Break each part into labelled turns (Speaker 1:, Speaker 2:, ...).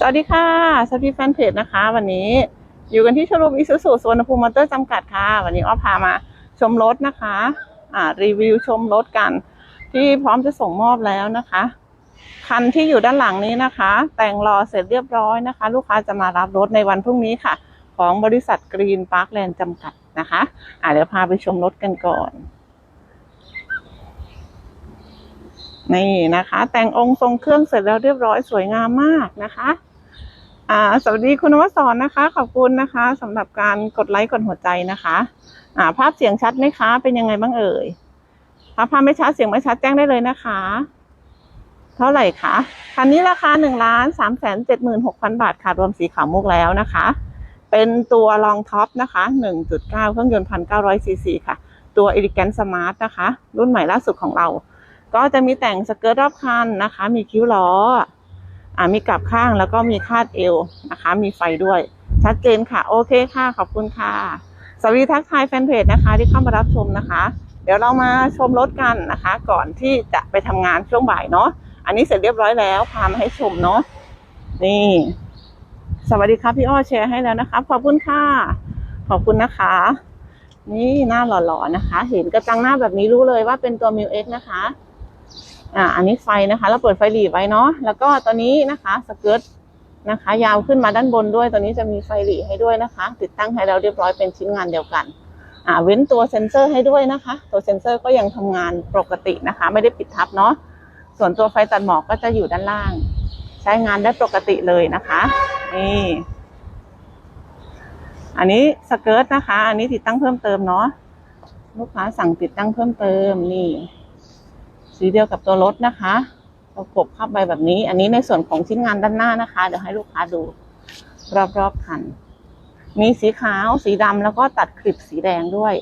Speaker 1: สวัสดีค่ะสวัสดีแฟนเพจนะคะ วันนี้อยู่กันที่โชว์รูมอิสุสุสวนภูมิมอเตอร์จำกัดค่ะ วันนี้อ้อพามาชมรถนะคะอ่ารีวิวชมรถกัน ที่พร้อมจะส่งมอบแล้วนะคะ คันที่อยู่ด้านหลังนี้นะคะ แต่งรอเสร็จเรียบร้อยนะคะ ลูกค้าจะมารับรถในวันพรุ่งนี้ค่ะ ของบริษัทกรีนพาร์คแลนด์จำกัดนะคะอ่าเดี๋ยวพาไปชมรถกันก่อนนี่นะคะ แต่งองค์ทรงเครื่องเสร็จแล้วเรียบร้อยสวยงามมากนะคะ อ่าสวัสดีคุณนวสอนนะคะ ขอบคุณนะคะสำหรับการกดไลค์กดหัวใจนะคะ อ่า ภาพเสียงชัดไหมคะ เป็นยังไงบ้างเอ่ยถ้าภาพไม่ชัดเสียงไม่ชัดแจ้งได้เลยนะคะ เท่าไหร่คะคันนี้ราคาหนึ่งล้านสามแสนเจ็ดหมื่นหกพันบาทค่ะรวมสีขาวมุกแล้วนะคะ เป็นตัวรองท็อปนะคะหนึ่งจุดเก้าเครื่องยนต์พันเก้าร้อยซีซีค่ะ ตัว Elegant Smart นะคะ รุ่นใหม่ล่าสุดของเรา ก็จะมีแต่งสเกิร์ตรอบคันนะคะ มีคิ้วล้อ อ่ามีกลับข้างแล้วก็มีคาดเอวนะคะ มีไฟด้วย ชัดเจนค่ะ โอเคค่ะ ขอบคุณค่ะ สวัสดีทักทายแฟนเพจนะคะ ที่เข้ามารับชมนะคะ เดี๋ยวเรามาชมรถกันนะคะ ก่อนที่จะไปทำงานช่วงบ่ายเนาะอันนี้เสร็จเรียบร้อยแล้วพามาให้ชมเนาะนี่ สวัสดีครับพี่อ้อแชร์ให้แล้วนะคะขอบคุณค่ะ ขอบคุณนะคะ นี่หน้าหล่อๆนะคะ เห็นกระจังหน้าแบบนี้รู้เลยว่าเป็นตัวมิวเอ็กนะคะ อ่าอันนี้ไฟนะคะ เราเปิดไฟหลีไว้เนาะแล้วก็ตัวนี้นะคะสเกิร์ตนะคะ ยาวขึ้นมาด้านบนด้วยตัวนี้จะมีไฟหลีให้ด้วยนะคะ ติดตั้งให้เราเรียบร้อยเป็นชิ้นงานเดียวกันอ่าเว้นตัวเซ็นเซอร์ให้ด้วยนะคะ ตัวเซ็นเซอร์ก็ยังทำงานปกตินะคะ ไม่ได้ปิดทับเนาะส่วนตัวไฟตัดหมอกก็จะอยู่ด้านล่าง ใช้งานได้ปกติเลยนะคะนี่อันนี้สเกิร์ตนะคะ อันนี้ติดตั้งเพิ่มเติมเนาะลูกค้าสั่งติดตั้งเพิ่มเติมนี่ สีเดียวกับตัวรถนะคะประกบเข้าไปแบบนี้ อันนี้ในส่วนของชิ้นงานด้านหน้านะคะ เดี๋ยวให้ลูกค้าดู รอบๆคัน มีสีขาวสีดำแล้วก็ตัดคลิปสีแดงด้วย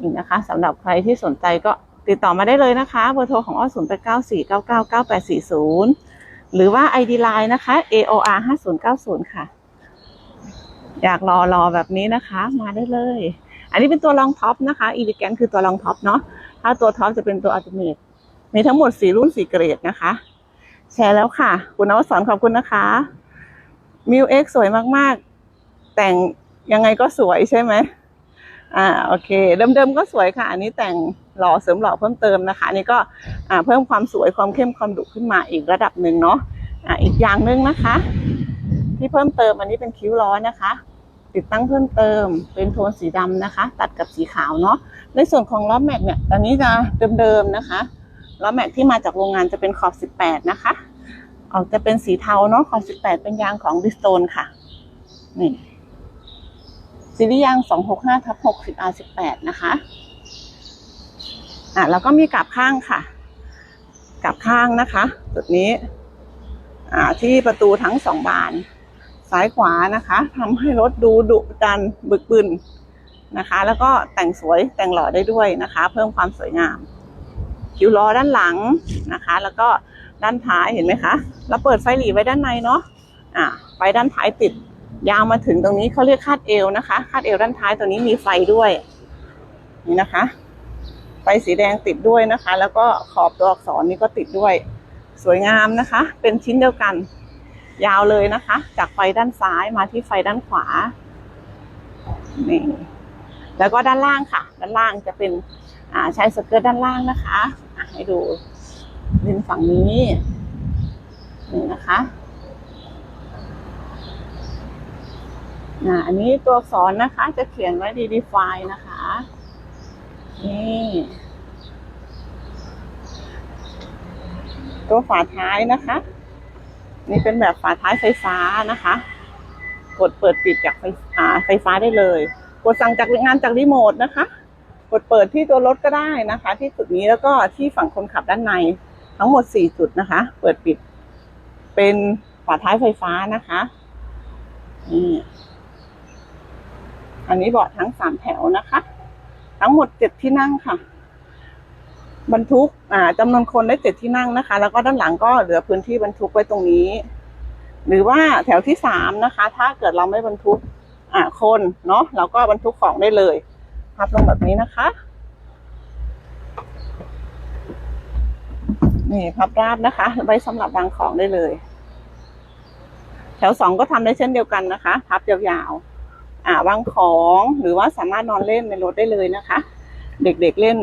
Speaker 1: นี่นะคะสำหรับใครที่สนใจก็ติดต่อมาได้เลยนะคะเบอร์โทรของอ้อศูนย์แปดเก้าสี่เก้าเก้าเก้าแปดสี่ศูนย์หรือว่า ID Line นะคะ AOR ห้าศูนย์เก้าศูนย์ค่ะ อยากรอรอแบบนี้นะคะ มาได้เลย อันนี้เป็นตัวรองท็อปนะคะอีลิแกนคือตัวรองท็อปเนาะถ้าตัวท็อปจะเป็นตัวอัลติเมท มีทั้งหมดสี่รุ่นสี่เกรดนะคะ แชร์แล้วค่ะ คุณนวสอนขอบคุณนะคะ มิวเอ็กสวยมากๆ แต่งยังไงก็สวยใช่ไหมอ่าโอเค เดิมๆก็สวยค่ะ อันนี้แต่งหล่อเสริมหล่อเพิ่มเติมนะคะอันนี้ก็อ่าเพิ่มความสวยความเข้มความดุขึ้นมาอีกระดับหนึ่งเนาะอ่าอีกอย่างหนึ่งนะคะ ที่เพิ่มเติมอันนี้เป็นคิ้วล้อนะคะ ติดตั้งเพิ่มเติมเป็นโทนสีดำนะคะ ตัดกับสีขาวเนาะในส่วนของล้อแม็กเนี่ยตอนนี้จะเดิมๆนะคะ แล้อแม็กที่มาจากโรงงานจะเป็นขอบ 18 นะคะ ออกจะเป็นสีเทาเนาะขอบ 18 เป็นยางของดิสโตนค่ะ นี่ซีรีส์ยาง 265ทับ60 R18 นะคะ อะแล้วก็มีกลับข้างค่ะ กลับข้างนะคะ จุดนี้ อ่าที่ประตูทั้งสองบาน ซ้ายขวานะคะทำให้รถดูดุดันบึกบึนนะคะ แล้วก็แต่งสวยแต่งหล่อได้ด้วยนะคะ เพิ่มความสวยงาม คิ้วล้อด้านหลังนะคะ แล้วก็ด้านท้ายเห็นไหมคะเราเปิดไฟหลีไว้ด้านในเนาะอ่าไฟด้านท้ายติดยาวมาถึงตรงนี้เขาเรียกคาดเอวนะคะ คาดเอวด้านท้ายตัวนี้มีไฟด้วย นี่นะคะ ไฟสีแดงติดด้วยนะคะ แล้วก็ขอบตัวอักษรนี้ก็ติดด้วย สวยงามนะคะ เป็นชิ้นเดียวกัน ยาวเลยนะคะ จากไฟด้านซ้ายมาที่ไฟด้านขวานี่แล้วก็ด้านล่างค่ะ ด้านล่างจะเป็นอ่าใช้สเกิร์ตด้านล่างนะคะอะ ให้ดูริมฝั่งนี้นี่นะคะอ่าอันนี้ตัวอักษรนะคะ จะเขียนไว้ดีดีไฟนะคะ นี่ตัวฝาท้ายนะคะ นี่เป็นแบบฝาท้ายไฟฟ้านะคะ กดเปิดปิดจากไฟอ่าไฟฟ้าได้เลย กดสั่งจากงานจากรีโมทนะคะ กดเปิดที่ตัวรถก็ได้นะคะ ที่จุดนี้แล้วก็ที่ฝั่งคนขับด้านใน ทั้งหมดสี่จุดนะคะ เปิดปิด เป็นฝาท้ายไฟฟ้านะคะนี่อันนี้เบาะทั้งสามแถวนะคะ ทั้งหมดเจ็ดที่นั่งค่ะ บรรทุก อ่าจำนวนคนได้เจ็ดที่นั่งนะคะ แล้วก็ด้านหลังก็เหลือพื้นที่บรรทุกไว้ตรงนี้ หรือว่าแถวที่สามนะคะ ถ้าเกิดเราไม่บรรทุก อ่าคนเนาะเราก็บรรทุกของได้เลย พับลงแบบนี้นะคะ นี่พับราบนะคะ ไว้สำหรับวางของได้เลย แถวสองก็ทำได้เช่นเดียวกันนะคะ พับยาวๆ อ่าวางของหรือว่าสามารถนอนเล่นในรถได้เลยนะคะ เด็กๆเล่น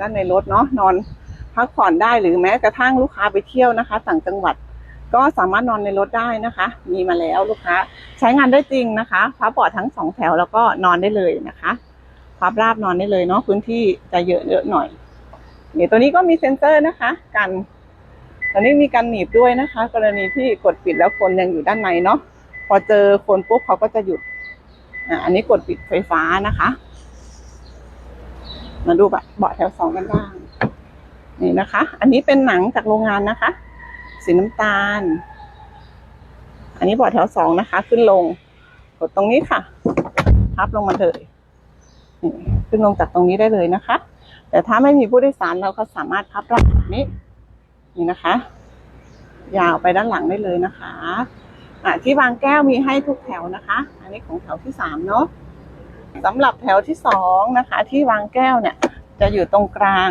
Speaker 1: ด้านในรถเนาะนอนพักผ่อนได้หรือแม้กระทั่งลูกค้าไปเที่ยวนะคะต่างจังหวัดก็สามารถนอนในรถได้นะคะ มีมาแล้วลูกค้า ใช้งานได้จริงนะคะพับเบาะทั้งสองแถวแล้วก็นอนได้เลยนะคะ พับราบนอนได้เลยเนาะพื้นที่จะเยอะเยอะหน่อยเนี่ยตัวนี้ก็มีเซ็นเซอร์นะคะ กันตอนนี้มีการหนีบด้วยนะคะ กรณีที่กดปิดแล้วคนยังอยู่ด้านในเนาะพอเจอคนปุ๊บเขาก็จะหยุดอ่าอันนี้กดปิดไฟฟ้านะคะ มาดูแบบเบาะแถวสองกันบ้างนี่นะคะ อันนี้เป็นหนังจากโรงงานนะคะ สีน้ำตาล อันนี้เบาะแถวสองนะคะ ขึ้นลง กดตรงนี้ค่ะ พับลงมาเลย ขึ้นลงจากตรงนี้ได้เลยนะคะ แต่ถ้าไม่มีผู้โดยสารเราก็สามารถพับรับแบบนี้นี่นะคะ ยาวไปด้านหลังได้เลยนะคะอะที่วางแก้วมีให้ทุกแถวนะคะ อันนี้ของแถวที่สามเนาะสำหรับแถวที่สองนะคะ ที่วางแก้วเนี่ย จะอยู่ตรงกลาง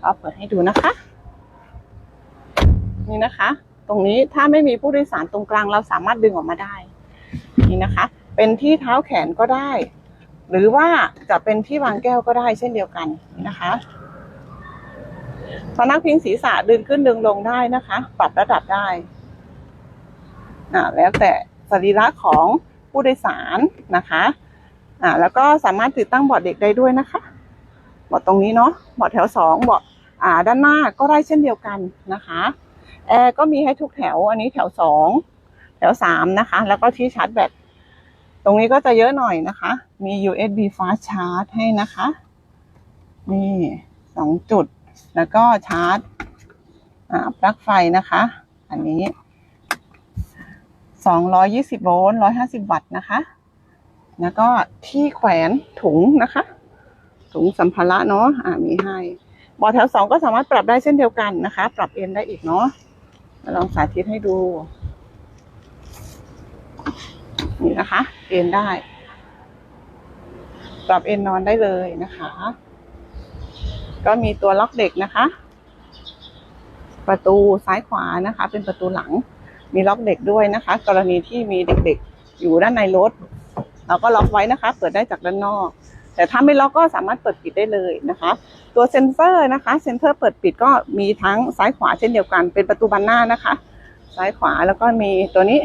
Speaker 1: เอาเปิดให้ดูนะคะ นี่นะคะ ตรงนี้ถ้าไม่มีผู้โดยสารตรงกลางเราสามารถดึงออกมาได้ นี่นะคะ เป็นที่เท้าแขนก็ได้ หรือว่าจะเป็นที่วางแก้วก็ได้เช่นเดียวกันนะคะพนักพิงศีรษะดึงขึ้นดึงลงได้นะคะ ปรับระดับได้อ่าแล้วแต่สรีระของผู้โดยสารนะคะอ่าแล้วก็สามารถติดตั้งเบาะเด็กได้ด้วยนะคะเบาะตรงนี้เนาะเบาะแถวสองเบาะอ่าด้านหน้าก็ได้เช่นเดียวกันนะคะแอร์ก็มีให้ทุกแถวอันนี้แถวสองแถวสามนะคะ แล้วก็ที่ชาร์จแบต ตรงนี้ก็จะเยอะหน่อยนะคะ มี USB fast charge ให้นะคะ นี่สองจุด แล้วก็ชาร์จปลั๊กไฟนะคะ อันนี้สองร้อยยี่สิบโวลต์ร้อยห้าสิบวัตต์นะคะ แล้วก็ที่แขวนถุงนะคะ ถุงสัมภาระเนาะอ่ามีให้บอแถวสองก็สามารถปรับได้เช่นเดียวกันนะคะ ปรับเอ็นได้อีกเนาะมาลองสาธิตให้ดู นี่นะคะ เอนได้ ปรับเอนนอนได้เลยนะคะ ก็มีตัวล็อกเด็กนะคะ ประตูซ้ายขวานะคะ เป็นประตูหลัง มีล็อกเด็กด้วยนะคะ กรณีที่มีเด็กๆ อยู่ด้านในรถ เราก็ล็อกไว้นะคะ เปิดได้จากด้านนอก แต่ถ้าไม่ล็อกก็สามารถเปิดปิดได้เลยนะคะ ตัวเซ็นเซอร์นะคะเซ็นเซอร์เปิดปิดก็มีทั้งซ้ายขวาเช่นเดียวกัน เป็นประตูบานหน้านะคะ ซ้ายขวาแล้วก็มีตัวนี้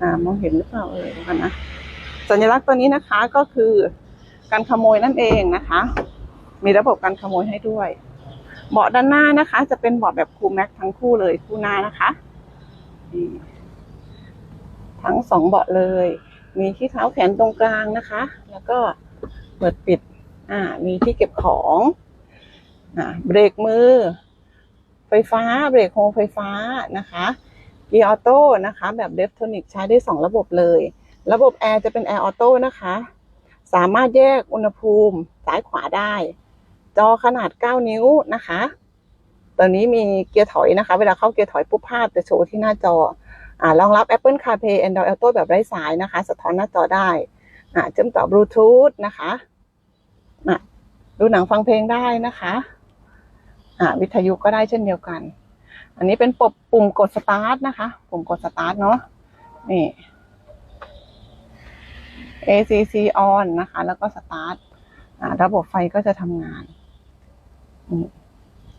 Speaker 1: อ่ามองเห็นหรือเปล่าเอ่ยดูกันนะสัญลักษณ์ตัวนี้นะคะก็คือการขโมยนั่นเองนะคะ มีระบบการขโมยให้ด้วย เบาะด้านหน้านะคะ จะเป็นเบาะแบบคูลแม็กทั้งคู่เลยคู่หน้านะคะทั้งสองเบาะเลย มีที่เท้าแขนตรงกลางนะคะ แล้วก็เปิดปิด อ่า มีที่เก็บของอ่าเบรกมือ ไฟฟ้า เบรกโฮไฟฟ้านะคะ กียร์ออโต้นะคะ แบบเดฟโทนิกใช้ได้สองระบบเลย ระบบแอร์จะเป็นแอร์ออโต้นะคะ สามารถแยกอุณหภูมิซ้ายขวาได้ จอขนาด 9 นิ้วนะคะตอนนี้มีเกียร์ถอยนะคะ เวลาเข้าเกียร์ถอยปุ๊บภาพจะโชว์ที่หน้าจออ่ารองรับ Apple CarPlay Android Auto แบบไร้สายนะคะ สะท้อนหน้าจอได้อ่าเชื่อมต่อบลูทูธนะคะอะดูหนังฟังเพลงได้นะคะอ่าวิทยุก็ได้เช่นเดียวกัน อันนี้เป็นปุ่มปุ่มกดสตาร์ทนะคะ ปุ่มกดสตาร์ทเนาะนี่ ACC on นะคะ แล้วก็สตาร์ทระบบไฟก็จะทำงาน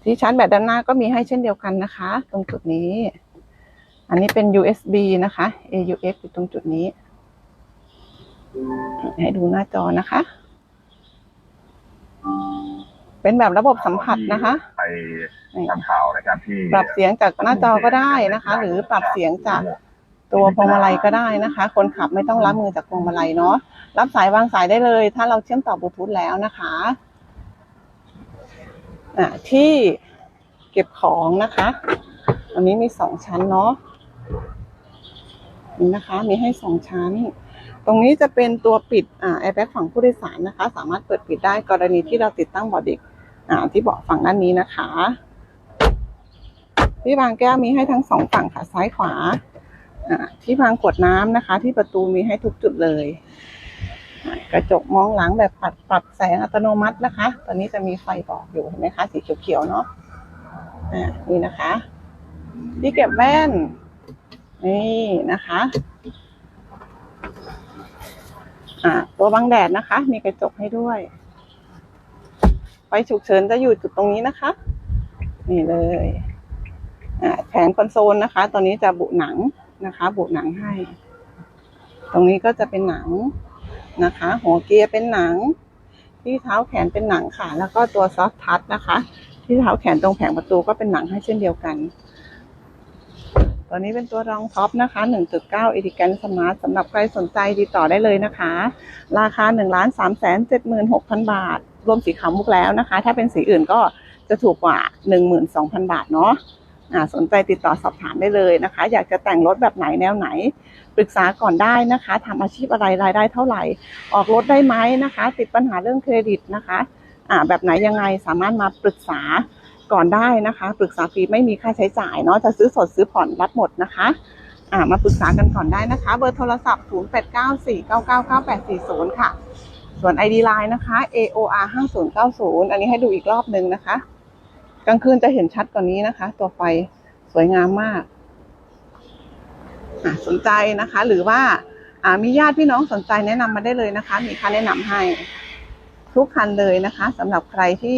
Speaker 1: ที่ชาร์จแบตด้านหน้าก็มีให้เช่นเดียวกันนะคะ ตรงจุดนี้ อันนี้เป็น USB นะคะ AUX อยู่ตรงจุดนี้ ให้ดูหน้าจอนะคะ เป็นแบบระบบสัมผัสนะคะ
Speaker 2: ทำข่าวนะครับที่
Speaker 1: ปรับเสียงจากหน้าจอก็ได้นะคะ หรือปรับเสียงจากตัวพวงมาลัยก็ได้นะคะ คนขับไม่ต้องรับมือจากพวงมาลัยเนาะรับสายวางสายได้เลย ถ้าเราเชื่อมต่อบลูทูธแล้วนะคะอะที่เก็บของนะคะ อันนี้มีสองชั้นเนาะนี่นะคะ มีให้สองชั้น ตรงนี้จะเป็นตัวปิดอ่าแอร์แบ็กฝั่งผู้โดยสารนะคะ สามารถเปิดปิดได้กรณีที่เราติดตั้งเบอดเด็ก อ่าที่เบาะฝั่งด้านนี้นะคะ ที่วางแก้วมีให้ทั้งสองฝั่งค่ะซ้ายขวาอ่าที่วางขวดน้ำนะคะ ที่ประตูมีให้ทุกจุดเลย กระจกมองหลังแบบปรับปรับแสงอัตโนมัตินะคะ ตอนนี้จะมีไฟบอกอยู่เห็นไหมคะสีเขียวๆเนาะอ่านี่นะคะ ที่เก็บแว่นนี่นะคะอ่าตัวบังแดดนะคะ มีกระจกให้ด้วย ไฟฉุกเฉินจะอยู่จุดตรงนี้นะคะ นี่เลยแผงคอนโซลนะคะ ตอนนี้จะบุหนังนะคะ บุหนังให้ ตรงนี้ก็จะเป็นหนังนะคะ หัวเกียร์เป็นหนัง ที่เท้าแขนเป็นหนังค่ะ แล้วก็ตัวซอฟทัชนะคะ ที่เท้าแขนตรงแผงประตูก็เป็นหนังให้เช่นเดียวกันตัวนี้เป็นตัวรองท็อปนะคะ 1.9 e l e g a n t Smart สำหรับใครสนใจติดต่อได้เลยนะคะ ราคา 1 3 7 6 0 0 0 บาท รวมสีขาวมุกแล้วนะคะ ถ้าเป็นสีอื่นก็จะถูกกว่า 12,000 บาทเนาะอ่าสนใจติดต่อสอบถามได้เลยนะคะ อยากจะแต่งรถแบบไหนแนวไหน ปรึกษาก่อนได้นะคะทำอาชีพอะไรรายได้เท่าไหร่ ออกรถได้ไหมนะคะ ติดปัญหาเรื่องเครดิตนะคะอ่าแบบไหนยังไงสามารถมาปรึกษาก่อนได้นะคะ ปรึกษาฟรีไม่มีค่าใช้จ่ายเนาะจะซื้อสดซื้อผ่อนรับหมดนะคะอ่ามาปรึกษากันก่อนได้นะคะ เบอร์โทรศัพท์ 0894999840 ค่ะ ส่วน ID Line นะคะ AOR 5090 อันนี้ให้ดูอีกรอบหนึ่งนะคะ กลางคืนจะเห็นชัดกว่านี้นะคะ ตัวไฟสวยงามมากสนใจนะคะ หรือว่าอ่ามีญาติพี่น้องสนใจแนะนำมาได้เลยนะคะ มีค่าแนะนำให้ทุกคันเลยนะคะสำหรับใครที่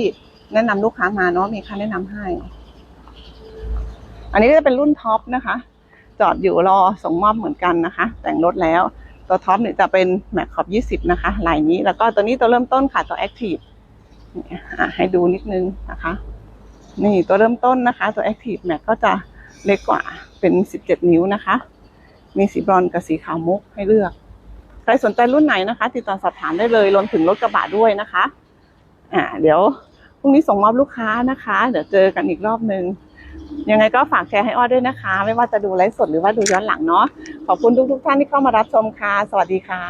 Speaker 1: แนะนำลูกค้ามาเนาะมีค่าแนะนำให้ อันนี้ก็จะเป็นรุ่นท็อปนะคะ จอดอยู่รอส่งมอบเหมือนกันนะคะ แต่งรถแล้ว ตัวท็อปเนี่ยจะเป็นแม็กขอบ 20 นะคะลายนี้แล้วก็ตัวนี้ตัวเริ่มต้นค่ะตัวแอคทีฟให้ดูนิดนึงนะคะ นี่ตัวเริ่มต้นนะคะ ตัวแอคทีฟแม็กก็จะเล็กกว่าเป็น 17 นิ้วนะคะ มีสีบรอนกับสีขาวมุกให้เลือก ใครสนใจรุ่นไหนนะคะ ติดต่อสอบถามได้เลยรวมถึงรถกระบะด้วยนะคะ อ่า เดี๋ยวพรุ่งนี้ส่งมอบลูกค้านะคะ เดี๋ยวเจอกันอีกรอบนึง ยังไงก็ฝากแชร์ให้อ้อด้วยนะคะ ไม่ว่าจะดูไลฟ์สดหรือว่าดูย้อนหลังเนาะขอบคุณทุกๆท่านที่เข้ามารับชมค่ะ สวัสดีค่ะ